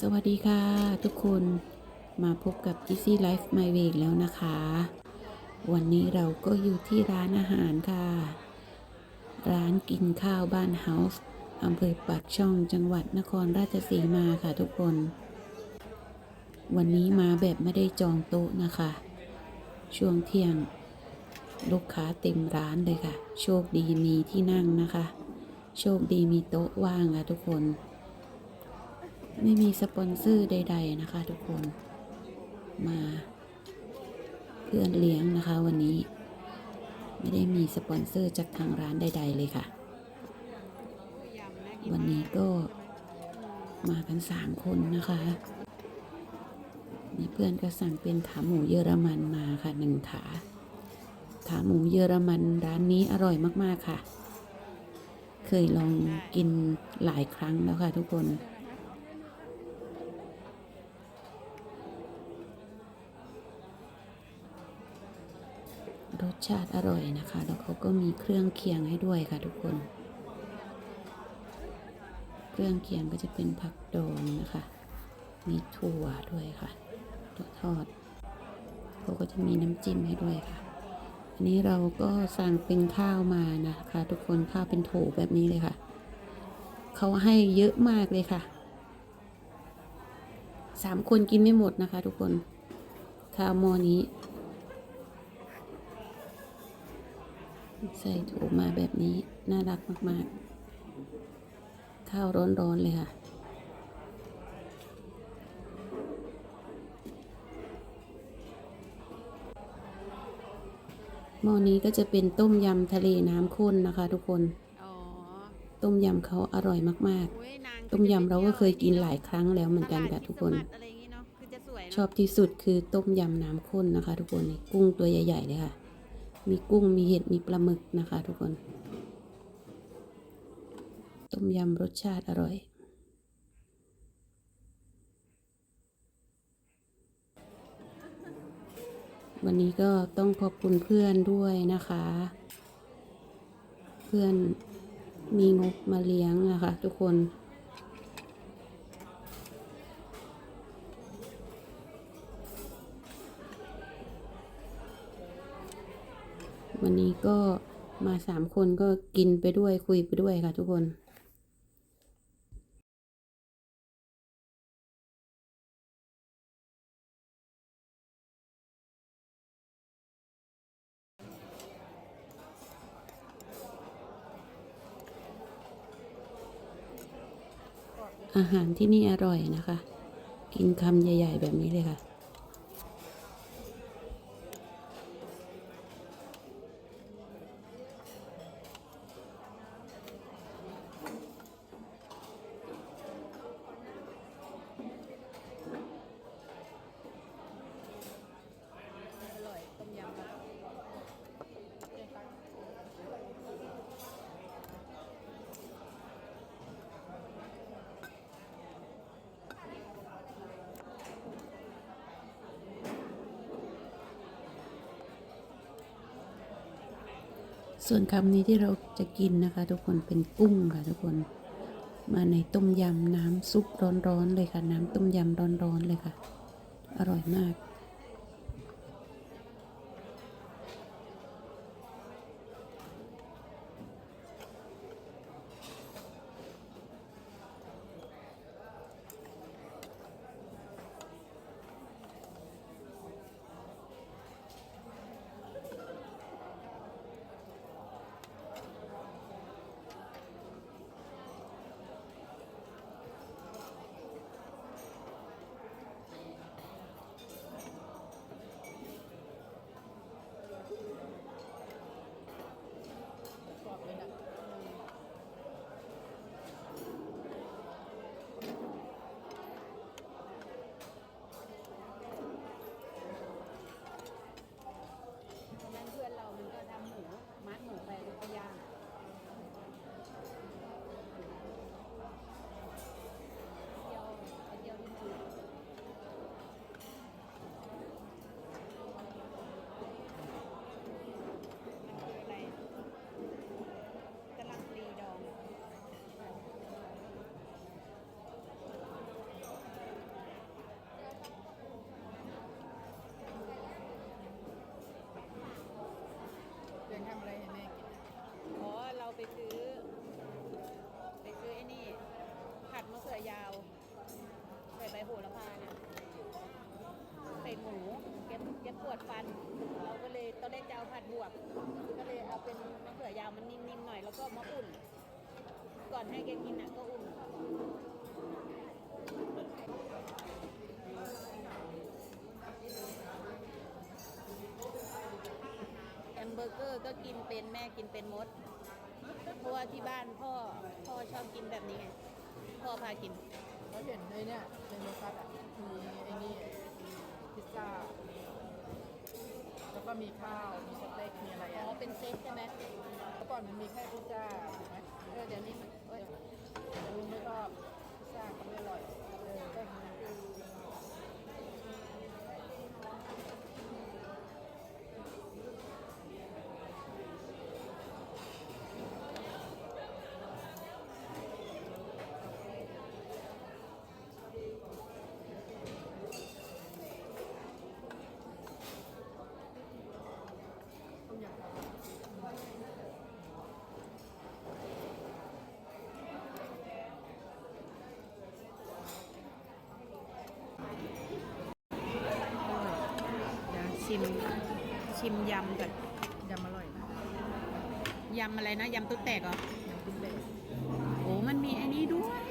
สวัสดีค่ะ ทุกคนมาพบกับ Easy Life My Way แล้วนะคะ วันนี้เราก็อยู่ที่ร้านอาหารค่ะ ร้านกินข้าวบ้านเฮาส์อำเภอปากช่องจังหวัดนครราชสีมาค่ะทุกคน วันนี้มาแบบไม่ได้จองโต๊ะนะคะ ช่วงเที่ยงลูกค้าเต็มร้านเลยค่ะ โชคดีมีที่นั่งนะคะ โชคดีมีโต๊ะว่างค่ะทุกคน ไม่มีสปอนเซอร์ใด ๆ นะคะ ทุกคนมาเพื่อนเลี้ยงนะคะ วันนี้ ไม่ได้มีสปอนเซอร์จากทางร้านใด ๆ เลยค่ะ วันนี้ก็มากันสามคนนะคะมีเพื่อนก็สั่งเป็นขาหมูเยอรมันมาค่ะหนึ่งขาขาหมูเยอรมันร้านนี้อร่อยมากๆค่ะ เคยลองกินหลายครั้งแล้วค่ะทุกคน รสชาติอร่อยนะคะ แล้วเขาก็มีเครื่องเคียงให้ด้วยค่ะทุกคน เครื่องเคียงก็จะเป็นผักดองนะคะ มีถั่วด้วยค่ะถั่วทอดเขาก็จะมีน้ำจิ้มให้ด้วยค่ะ อันนี้เราก็สั่งเป็นข้าวมานะคะ ทุกคนข้าวเป็นโถแบบนี้เลยค่ะ เขาให้เยอะมากเลยค่ะสามคนกินไม่หมดนะคะ ทุกคนข้าวหม้อนี้ ใส่ถูมาแบบนี้ น่ารักมาก ๆ ข้าวร้อนๆเลยค่ะ หม้อนี้ก็จะเป็นต้มยำทะเลน้ำข้นนะคะทุกคนอ๋อต้มยำเขาอร่อยมากอุ๊ยนางๆต้มยำเราก็เคยกินหลายครั้งแล้วเหมือนกันค่ะทุกคนตลาดอิสระอะไรอย่างงี้เนาะคือจะสวยเนอะชอบที่สุดคือต้มยำน้ำข้นนะคะ ทุกคนนี่กุ้งตัวใหญ่ ๆ เลยค่ะ มีกุ้งมีเห็ดมีปลาหมึกนะคะ ทุกคน ต้มยำรสชาติอร่อย วันนี้ก็ต้องขอบคุณเพื่อนด้วยนะคะ เพื่อนมีงบมาเลี้ยงนะคะ ทุกคน วันนี้ก็มาสามคนก็กินไปด้วยคุยไปด้วยค่ะทุกคนอาหารที่นี่อร่อยนะคะ กินคำใหญ่ ๆ แบบนี้เลยค่ะ อร่อยต้มยำแบบ ส่วนคำนี้ที่เราจะกินนะคะ ทุกคนเป็นกุ้งค่ะ ทุกคน มาในต้มยำน้ำซุปร้อนๆเลยค่ะ น้ำต้มยำร้อนๆเลยค่ะ อร่อยมาก อ โหระพาเนี่ยใส่หมูแกแกปวดฟัน เราก็เลยตอนแรกจะเอาผัดบวบ ก็เลยเอาเป็นมะเขือยาวมันนิ่มๆหน่อยแล้วก็มาอุ่น ก่ อนให้แกกินอะก็อุ่นแฮมเบอร์เกอร์ก็กินเป็นแม่กินเป็นมด เพราะว่าที่บ้านพ่อพ่อชอบกินแบบนี้ไง พ่อพากิน เราเห็นในเนี่ยในโลคัสอะมีไอ้นี่พิซซ่า แล้วก็มีข้าว มีสเต็กมีอะไรอ๋อะอ เป็นเซตใช่ไหม เมื่อก่อนมันมีแค่พิซซ่าถูกไหม เออเดี๋ยวนี้มันเอ้ยแต่ลุงไม่รอบพิซซ่าเขาไม่อร่อยเออก็คือ เดี๋ยว ชิมชิมยำก่อนยำอร่อยนะยำอะไรนะยำตุ๊กแตกเหรอ ยำกุ้งเบสโอ้มันมีอันนี้ด้วย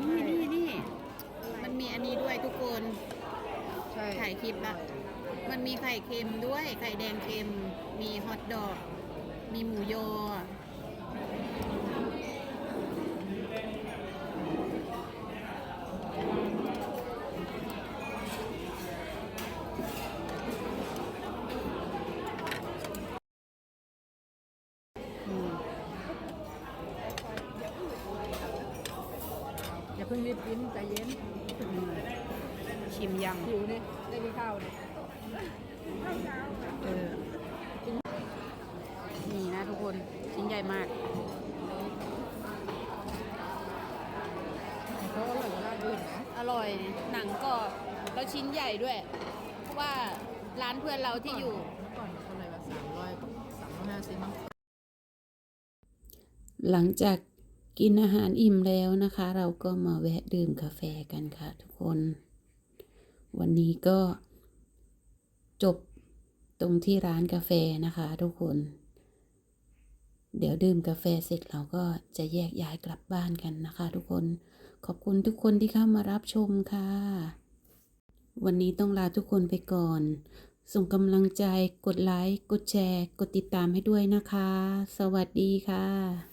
นี่นี่นี่ มันมีอันนี้ด้วยทุกคนใช่ถ่ายคลิปละมันมีไข่เค็มด้วย ไข่แดงเค็ม มีฮอทดอก มีหมูยออื พิ่งรีบกินใจเย็นอืมชิมยำหิวเนี่ยได้กินข้าวเนี่ยเออนี่นะทุกคนชิ้นใหญ่มากเขาอร่อยกว่าร้านอื่นนะอร่อยหนังกรอบแล้วชิ้นใหญ่ด้วย เพราะว่าร้านเพื่อนเราที่อยู่เมื่อก่อนเท่าไหร่วะสามร้อยสามร้อยห้าสิบมั้งหลังจาก กินอาหารอิ่มแล้วนะคะ เราก็มาแวะดื่มกาแฟกันค่ะทุกคน วันนี้ก็จบตรงที่ร้านกาแฟนะคะทุกคน เดี๋ยวดื่มกาแฟเสร็จเราก็จะแยกย้ายกลับบ้านกันนะคะ ทุกคน ขอบคุณทุกคนที่เข้ามารับชมค่ะ วันนี้ต้องลาทุกคนไปก่อน ส่งกำลังใจ กดไลค์ กดแชร์ กดติดตามให้ด้วยนะคะ สวัสดีค่ะ